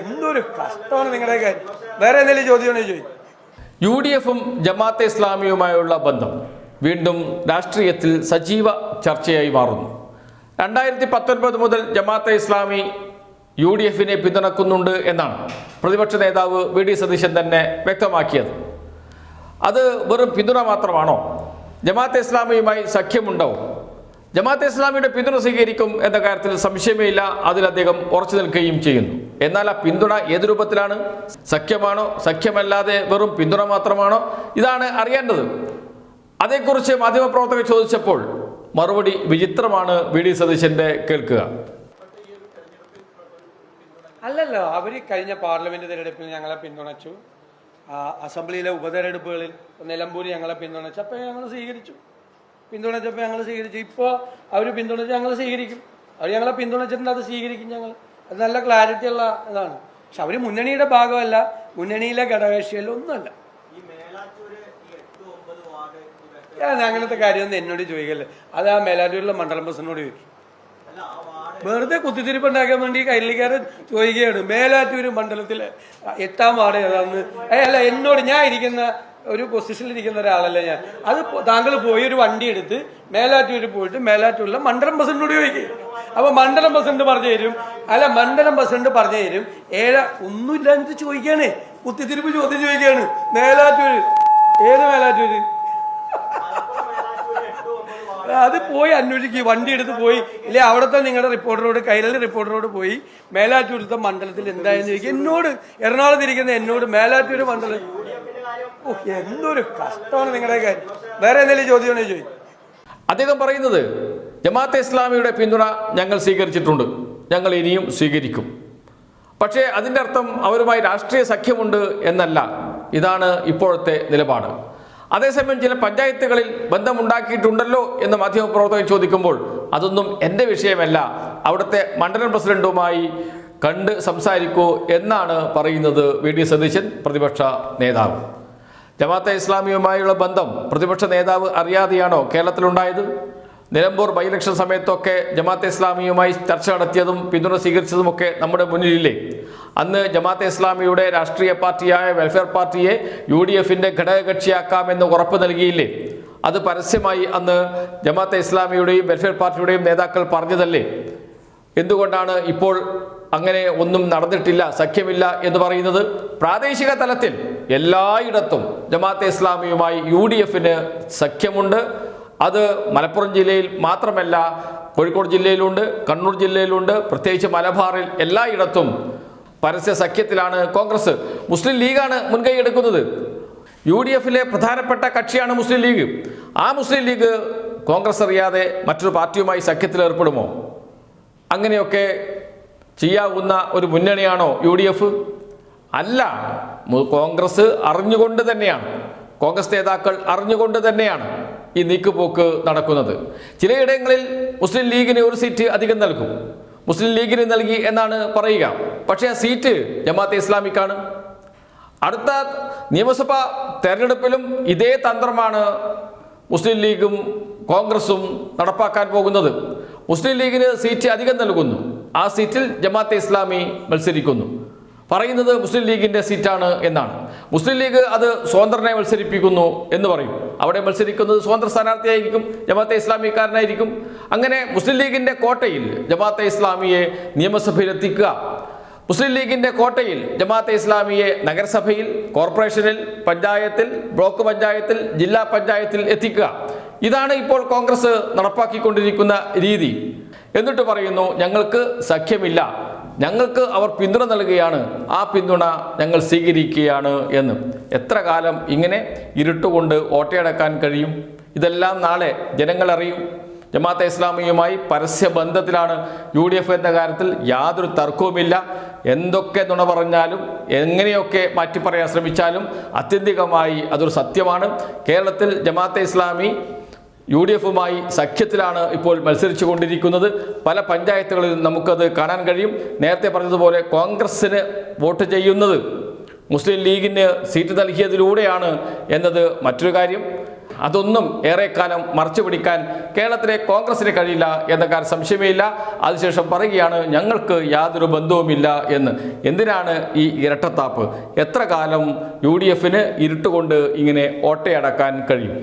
എന്തൊരു കഷ്ടമാണ് നിങ്ങളുടെ കാര്യം. വേറെ എന്തെങ്കിലും ചോദിക്കും യു ഡി എഫും ജമാഅത്തെ ഇസ്ലാമിയുമായുള്ള ബന്ധം വീണ്ടും രാഷ്ട്രീയത്തിൽ സജീവ ചർച്ചയായി മാറുന്നു. രണ്ടായിരത്തി പത്തൊൻപത് മുതൽ ജമാഅത്തെ ഇസ്ലാമി യു ഡി എഫിനെ പിന്തുണക്കുന്നുണ്ട് എന്നാണ് പ്രതിപക്ഷ നേതാവ് വി ഡി സതീശൻ തന്നെ വ്യക്തമാക്കിയത്. അത് വെറും പിന്തുണ മാത്രമാണോ? ജമാഅത്തെ ഇസ്ലാമിയുമായി സഖ്യമുണ്ടോ? ജമാഅത്തെ ഇസ്ലാമിയുടെ പിന്തുണ സ്വീകരിക്കും എന്ന കാര്യത്തിൽ സംശയമേ ഇല്ല. അതിൽ അദ്ദേഹം ഉറച്ചു നിൽക്കുകയും ചെയ്യുന്നു. എന്നാൽ ആ പിന്തുണ ഏത് രൂപത്തിലാണ്? സഖ്യമാണോ? സഖ്യമല്ലാതെ വെറും പിന്തുണ മാത്രമാണോ? ഇതാണ് അറിയേണ്ടത്. അതേക്കുറിച്ച് മാധ്യമപ്രവർത്തകർ ചോദിച്ചപ്പോൾ മറുപടി വിചിത്രമാണ് വി. ഡി. സതീശന്റെ കേൾക്കുക. അല്ലല്ലോ അവർ കഴിഞ്ഞ പാർലമെന്റ് തിരഞ്ഞെടുപ്പിൽ ഞങ്ങളെ പിന്തുണച്ചു. അസംബ്ലിയിലെ ഉപതെരഞ്ഞെടുപ്പുകളിൽ നിലമ്പൂർ ഞങ്ങളെ പിന്തുണച്ചു. അപ്പോൾ ഞങ്ങൾ സ്വീകരിച്ചു. പിന്തുണച്ചപ്പോൾ ഞങ്ങൾ സ്വീകരിച്ചു. ഇപ്പോൾ അവർ പിന്തുണച്ച് ഞങ്ങൾ സ്വീകരിക്കും. അവർ ഞങ്ങളെ പിന്തുണച്ചിട്ടുണ്ട് അത് സ്വീകരിക്കും ഞങ്ങൾ അത് നല്ല ക്ലാരിറ്റി ഉള്ള ഇതാണ്. പക്ഷെ അവർ മുന്നണിയുടെ ഭാഗമല്ല മുന്നണിയിലെ ഘടകകക്ഷിയല്ല ഒന്നുമല്ല. ഞാൻ അങ്ങനത്തെ കാര്യമൊന്നും എന്നോട് ചോദിക്കല്ലേ. അത് ആ മേലാറ്റൂരിലെ മണ്ഡലം പ്രസിഡന്റിനോട് ചോദിക്കും. വെറുതെ കുത്തിത്തിരിപ്പ് ഉണ്ടാക്കാൻ വേണ്ടി കൈലിക്കാരൻ ചോദിക്കുകയാണ്. മേലാറ്റൂര് മണ്ഡലത്തിലെ എട്ടാം വാർഡ് ഏതാന്ന്? അല്ല എന്നോട് ഞാൻ ഇരിക്കുന്ന ഒരു പൊസിഷനിൽ ഇരിക്കുന്ന ഒരാളല്ല ഞാൻ. അത് താങ്കൾ പോയി ഒരു വണ്ടി എടുത്ത് മേലാറ്റൂര് പോയിട്ട് മേലാറ്റൂരിലെ മണ്ഡലം പ്രസിഡന്റിനോട് ചോദിക്കും അപ്പൊ മണ്ഡലം പ്രസിഡന്റ് പറഞ്ഞു തരും. അല്ല മണ്ഡലം പ്രസിഡന്റ് പറഞ്ഞു തരും. ഏഴ ഒന്നുമില്ല എന്നിട്ട് ചോദിക്കാണ്. കുത്തിത്തിരിപ്പ് ചോദ്യം ചോദിക്കുകയാണ് മേലാറ്റൂര്. ഏത് മേലാറ്റൂര്? അത് പോയി അന്വേഷിക്കുക വണ്ടി എടുത്ത് പോയി. ഇല്ലേ അവിടുത്തെ നിങ്ങളുടെ റിപ്പോർട്ടറോട് കൈരളി റിപ്പോർട്ടറോട് പോയി മേലാറ്റൂരത്തെ മണ്ഡലത്തിൽ എന്തായെന്ന് ചോദിക്കും. എന്നോട് എറണാകുളത്ത് ഇരിക്കുന്ന എന്നോട് മേലാറ്റൂര് മണ്ഡലം എന്തൊരു കഷ്ടമാണ് നിങ്ങളുടെ കാര്യം. വേറെ എന്തെങ്കിലും ചോദ്യമാണെങ്കിൽ ചോദിക്കും. അദ്ദേഹം പറയുന്നത് ജമാഅത്തെ ഇസ്ലാമിയുടെ പിന്തുണ ഞങ്ങൾ സ്വീകരിച്ചിട്ടുണ്ട്. ഞങ്ങൾ ഇനിയും സ്വീകരിക്കും. പക്ഷേ അതിന്റെ അർത്ഥം അവരുമായി രാഷ്ട്രീയ സഖ്യമുണ്ട് എന്നല്ല. ഇതാണ് ഇപ്പോഴത്തെ നിലപാട്. അതേസമയം ചില പഞ്ചായത്തുകളിൽ ബന്ധമുണ്ടാക്കിയിട്ടുണ്ടല്ലോ എന്ന് മാധ്യമപ്രവർത്തകർ ചോദിക്കുമ്പോൾ അതൊന്നും എന്റെ വിഷയമല്ല. അവിടുത്തെ മണ്ഡലം പ്രസിഡന്റുമായി കണ്ട് സംസാരിക്കൂ എന്നാണ് പറയുന്നത് വി ഡി സതീശൻ പ്രതിപക്ഷ നേതാവ്. ജമാഅത്തെ ഇസ്ലാമിയുമായുള്ള ബന്ധം പ്രതിപക്ഷ നേതാവ് അറിയാതെയാണോ കേരളത്തിലുണ്ടായത്? നിലമ്പൂർ ബൈ ഇലക്ഷൻ സമയത്തൊക്കെ ജമാഅത്തെ ഇസ്ലാമിയുമായി ചർച്ച നടത്തിയതും പിന്തുണ സ്വീകരിച്ചതുമൊക്കെ നമ്മുടെ മുന്നിലില്ലേ? അന്ന് ജമാഅത്തെ ഇസ്ലാമിയുടെ രാഷ്ട്രീയ പാർട്ടിയായ വെൽഫെയർ പാർട്ടിയെ യു ഡി എഫിന്റെ ഘടകകക്ഷിയാക്കാമെന്ന് ഉറപ്പ് നൽകിയില്ലേ? അത് പരസ്യമായി അന്ന് ജമാഅത്തെ ഇസ്ലാമിയുടെയും വെൽഫെയർ പാർട്ടിയുടെയും നേതാക്കൾ പറഞ്ഞതല്ലേ? എന്തുകൊണ്ടാണ് ഇപ്പോൾ അങ്ങനെ ഒന്നും നടന്നിട്ടില്ല സഖ്യമില്ല എന്ന് പറയുന്നത് പ്രാദേശിക തലത്തിൽ എല്ലായിടത്തും ജമാഅത്തെ ഇസ്ലാമിയുമായി യു ഡി എഫിന് സഖ്യമുണ്ട്. അത് മലപ്പുറം ജില്ലയിൽ മാത്രമല്ല കോഴിക്കോട് ജില്ലയിലുണ്ട് കണ്ണൂർ ജില്ലയിലുണ്ട് പ്രത്യേകിച്ച് മലബാറിൽ എല്ലായിടത്തും പരസ്യ സഖ്യത്തിലാണ് കോൺഗ്രസ്. മുസ്ലിം ലീഗാണ് മുൻകൈ എടുക്കുന്നത്. യു ഡി എഫിലെ പ്രധാനപ്പെട്ട കക്ഷിയാണ് മുസ്ലിം ലീഗ്. ആ മുസ്ലിം ലീഗ് കോൺഗ്രസ് അറിയാതെ മറ്റൊരു പാർട്ടിയുമായി സഖ്യത്തിൽ ഏർപ്പെടുമോ? അങ്ങനെയൊക്കെ ചെയ്യാവുന്ന ഒരു മുന്നണിയാണോ യു ഡി എഫ് അല്ല കോൺഗ്രസ് അറിഞ്ഞുകൊണ്ട് തന്നെയാണ്. കോൺഗ്രസ് നേതാക്കൾ അറിഞ്ഞുകൊണ്ട് തന്നെയാണ് ഈ നീക്കുപോക്ക് നടക്കുന്നത്. ചിലയിടങ്ങളിൽ മുസ്ലിം ലീഗിന് ഒരു സീറ്റ് അധികം നൽകും. മുസ്ലിം ലീഗിന് നൽകി എന്നാണ് പറയുക. പക്ഷേ ആ സീറ്റ് ജമാഅത്തെ ഇസ്ലാമിക്കാണ്. അടുത്ത നിയമസഭാ തെരഞ്ഞെടുപ്പിലും ഇതേ തന്ത്രമാണ് മുസ്ലിം ലീഗും കോൺഗ്രസും നടപ്പാക്കാൻ പോകുന്നത്. മുസ്ലിം ലീഗിന് സീറ്റ് അധികം നൽകുന്നു. ആ സീറ്റിൽ ജമാഅത്തെ ഇസ്ലാമി മത്സരിക്കുന്നു. പറയുന്നത് മുസ്ലിം ലീഗിന്റെ സീറ്റാണ് എന്നാണ്. മുസ്ലിം ലീഗ് അത് സ്വതന്ത്രനെ മത്സരിപ്പിക്കുന്നു എന്ന് പറയും. അവിടെ മത്സരിക്കുന്നത് സ്വതന്ത്ര സ്ഥാനാർത്ഥിയായിരിക്കും ജമാഅത്തെ ഇസ്ലാമിക്കാരനായിരിക്കും. അങ്ങനെ മുസ്ലിം ലീഗിന്റെ കോട്ടയിൽ ജമാഅത്തെ ഇസ്ലാമിയെ നിയമസഭയിലെത്തിക്കുക. മുസ്ലിം ലീഗിന്റെ കോട്ടയിൽ ജമാഅത്തെ ഇസ്ലാമിയെ നഗരസഭയിൽ കോർപ്പറേഷനിൽ പഞ്ചായത്തിൽ ബ്ലോക്ക് പഞ്ചായത്തിൽ ജില്ലാ പഞ്ചായത്തിൽ എത്തിക്കുക. ഇതാണ് ഇപ്പോൾ കോൺഗ്രസ് നടപ്പാക്കിക്കൊണ്ടിരിക്കുന്ന രീതി. എന്നിട്ട് പറയുന്നു ഞങ്ങൾക്ക് സഖ്യമില്ല. ഞങ്ങൾക്ക് അവർ പിന്തുണ നൽകുകയാണ്. ആ പിന്തുണ ഞങ്ങൾ സ്വീകരിക്കുകയാണ് എന്ന്. എത്ര കാലം ഇങ്ങനെ ഇരുട്ടുകൊണ്ട് ഓട്ടയടക്കാൻ കഴിയും? ഇതെല്ലാം നാളെ ജനങ്ങളറിയും ജമാഅത്തെ ഇസ്ലാമിയുമായി പരസ്യ ബന്ധത്തിലാണ് യു ഡി എഫ് എന്ന കാര്യത്തിൽ യാതൊരു തർക്കവുമില്ല. എന്തൊക്കെ നുണ പറഞ്ഞാലും എങ്ങനെയൊക്കെ മാറ്റി പറയാൻ ശ്രമിച്ചാലും അത്യന്തികമായി അതൊരു സത്യമാണ്. കേരളത്തിൽ ജമാഅത്തെ ഇസ്ലാമി യു ഡി എഫുമായി സഖ്യത്തിലാണ് ഇപ്പോൾ മത്സരിച്ചു കൊണ്ടിരിക്കുന്നത് പല പഞ്ചായത്തുകളിൽ നമുക്കത് കാണാൻ കഴിയും. നേരത്തെ പറഞ്ഞതുപോലെ കോൺഗ്രസ്സിന് വോട്ട് ചെയ്യുന്നത് മുസ്ലിം ലീഗിന് സീറ്റ് നൽകിയതിലൂടെയാണ് എന്നത് മറ്റൊരു കാര്യം. അതൊന്നും ഏറെക്കാലം മറച്ചു പിടിക്കാൻ കേരളത്തിലെ കോൺഗ്രസിന് കഴിയില്ല എന്ന കാര്യം സംശയമേയില്ല അതിനുശേഷം പറയുകയാണ് ഞങ്ങൾക്ക് യാതൊരു ബന്ധവുമില്ല എന്ന്. എന്തിനാണ് ഈ ഇരട്ടത്താപ്പ്? എത്ര കാലം യു ഡി എഫിന് ഇരുട്ടുകൊണ്ട് ഇങ്ങനെ ഓട്ടയടക്കാൻ കഴിയും?